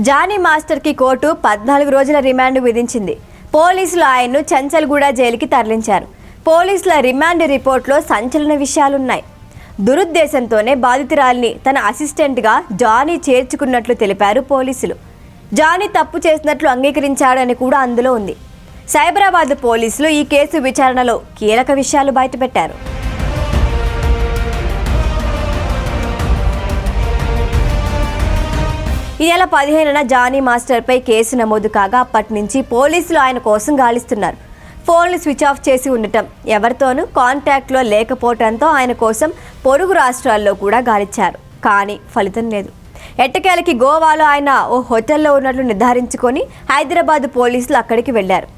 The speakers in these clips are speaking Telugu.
జానీ మాస్టర్కి కోర్టు పద్నాలుగు రోజుల రిమాండ్ విధించింది. పోలీసులు ఆయన్ను చంచల్గూడ జైలుకి తరలించారు. పోలీసుల రిమాండ్ రిపోర్ట్లో సంచలన విషయాలున్నాయి. దురుద్దేశంతోనే బాధితురాలిని తన అసిస్టెంట్గా జానీ చేర్చుకున్నట్లు తెలిపారు పోలీసులు. జానీ తప్పు చేసినట్లు అంగీకరించాడని కూడా అందులో ఉంది. సైబరాబాద్ పోలీసులు ఈ కేసు విచారణలో కీలక విషయాలు బయటపెట్టారు. ఈ నెల పదిహేనున జానీ మాస్టర్పై కేసు నమోదు కాగా అప్పటి నుంచి పోలీసులు ఆయన కోసం గాలిస్తున్నారు. ఫోన్లు స్విచ్ ఆఫ్ చేసి ఉండటం ఎవరితోనూ కాంటాక్ట్లో లేకపోవడంతో ఆయన కోసం పొరుగు రాష్ట్రాల్లో కూడా గాలిచ్చారు. కానీ ఫలితం లేదు. ఎట్టకేలకి గోవాలో ఆయన ఓ హోటల్లో ఉన్నట్లు నిర్ధారించుకొని హైదరాబాద్ పోలీసులు అక్కడికి వెళ్ళారు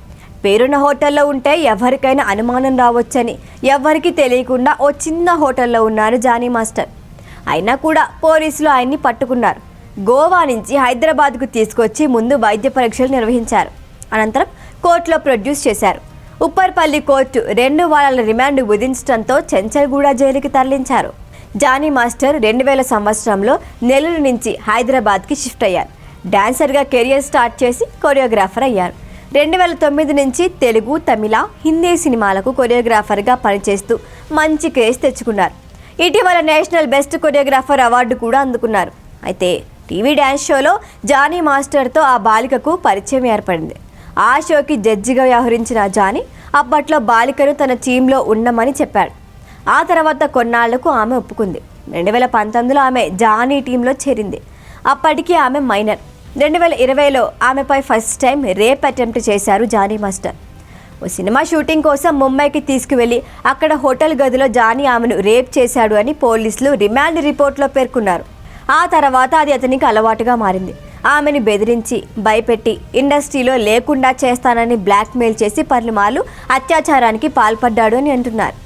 పేరున్న హోటల్లో ఉంటే ఎవరికైనా అనుమానం రావచ్చని ఎవరికీ తెలియకుండా ఓ చిన్న హోటల్లో ఉన్నారు జానీ మాస్టర్. అయినా కూడా పోలీసులు ఆయన్ని పట్టుకున్నారు. గోవా నుంచి హైదరాబాద్కు తీసుకొచ్చి ముందు వైద్య పరీక్షలు నిర్వహించారు. అనంతరం కోర్టులో ప్రొడ్యూస్ చేశారు. ఉప్పర్పల్లి కోర్టు రెండు వారాల రిమాండ్ విధించడంతో చెంచల్గూడ జైలుకి తరలించారు. జానీ మాస్టర్ రెండు వేల సంవత్సరంలో నెల్లూరు నుంచి హైదరాబాద్కి షిఫ్ట్ అయ్యారు. డాన్సర్గా కెరియర్ స్టార్ట్ చేసి కొరియోగ్రాఫర్ అయ్యారు. రెండు వేల తొమ్మిది నుంచి తెలుగు తమిళ హిందీ సినిమాలకు కొరియోగ్రాఫర్గా పనిచేస్తూ మంచి క్రేజ్ తెచ్చుకున్నారు. ఇటీవల నేషనల్ బెస్ట్ కొరియోగ్రాఫర్ అవార్డు కూడా అందుకున్నారు. అయితే టీవీ డ్యాన్స్ షోలో జానీ మాస్టర్తో ఆ బాలికకు పరిచయం ఏర్పడింది. ఆ షోకి జడ్జిగా వ్యవహరించిన జానీ అప్పట్లో బాలికను తన టీంలో ఉండమని చెప్పాడు. ఆ తర్వాత కొన్నాళ్ళకు ఆమె ఒప్పుకుంది. రెండు వేల పంతొమ్మిదిలో ఆమె జానీ టీంలో చేరింది. అప్పటికి ఆమె మైనర్. రెండు వేల ఇరవైలో ఆమెపై ఫస్ట్ టైం రేప్ అటెంప్ట్ చేశారు జానీ మాస్టర్. ఓ సినిమా షూటింగ్ కోసం ముంబైకి తీసుకువెళ్ళి అక్కడ హోటల్ గదిలో జానీ ఆమెను రేప్ చేశాడు అని పోలీసులు రిమాండ్ రిపోర్ట్లో పేర్కొన్నారు. ఆ తర్వాత అది అతనికి అలవాటుగా మారింది. ఆమెను బెదిరించి భయపెట్టి ఇండస్ట్రీలో లేకుండా చేస్తానని బ్లాక్మెయిల్ చేసి పలుమార్లు అత్యాచారానికి పాల్పడ్డాడు అని అంటున్నారు.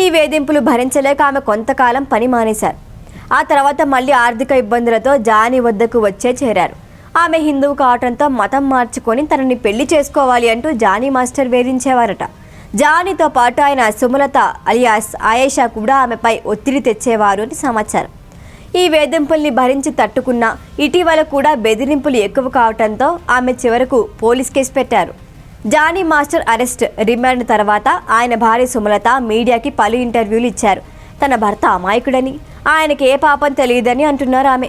ఈ వేధింపులు భరించలేక ఆమె కొంతకాలం పని మానేశారు. ఆ తర్వాత మళ్ళీ ఆర్థిక ఇబ్బందులతో జానీ వద్దకు వచ్చే చేరారు. ఆమె హిందువు కావటంతో మతం మార్చుకొని తనని పెళ్ళి చేసుకోవాలి అంటూ జానీ మాస్టర్ వేధించేవారట. జానీతో పాటు ఆయన సుమలత అలియాస్ ఆయేషా కూడా ఆమెపై ఒత్తిడి తెచ్చేవారు అని సమాచారం. ఈ వేధింపుల్ని భరించి తట్టుకున్న ఇటీవల కూడా బెదిరింపులు ఎక్కువ కావటంతో ఆమె చివరకు పోలీస్ కేసు పెట్టారు. జానీ మాస్టర్ అరెస్ట్ రిమాండ్ తర్వాత ఆయన భార్య సుమలత మీడియాకి పలు ఇంటర్వ్యూలు ఇచ్చారు. తన భర్త అమాయకుడని ఆయనకి ఏ పాపం తెలియదని అంటున్నారు ఆమె.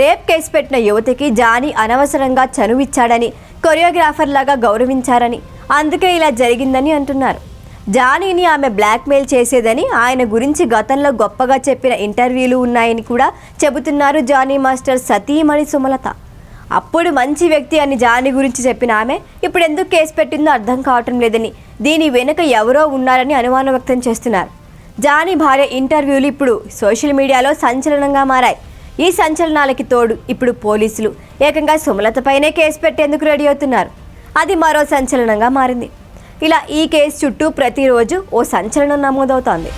రేప్ కేసు పెట్టిన యువతికి జానీ అనవసరంగా చనువిచ్చాడని కొరియోగ్రాఫర్ లాగా గౌరవించారని అందుకే ఇలా జరిగిందని అంటున్నారు. జానీని ఆమె బ్లాక్మెయిల్ చేసేదని ఆయన గురించి గతంలో గొప్పగా చెప్పిన ఇంటర్వ్యూలు ఉన్నాయని కూడా చెబుతున్నారు జానీ మాస్టర్ సతీమణి సుమలత. అప్పుడు మంచి వ్యక్తి అని జానీ గురించి చెప్పిన ఆమె ఇప్పుడు ఎందుకు కేసు పెట్టిందో అర్థం కావటం లేదని దీని వెనుక ఎవరో ఉన్నారని అనుమానం వ్యక్తం చేస్తున్నారు. జానీ భార్య ఇంటర్వ్యూలు ఇప్పుడు సోషల్ మీడియాలో సంచలనంగా మారాయి. ఈ సంచలనాలకి తోడు ఇప్పుడు పోలీసులు. ఏకంగా సుమలతపైనే కేసు పెట్టేందుకు రెడీ అవుతున్నారు. అది మరో సంచలనంగా మారింది. ఇలా ఈ కేసు చుట్టూ ప్రతిరోజు ఓ సంచలనం నమోదవుతోంది.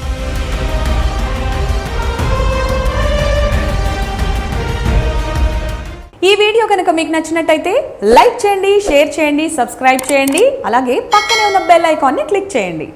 ఈ వీడియో కనుక మీకు నచ్చినట్టయితే లైక్ చేయండి షేర్ చేయండి సబ్స్క్రైబ్ చేయండి అలాగే పక్కనే ఉన్న బెల్ ఐకాన్ని క్లిక్ చేయండి.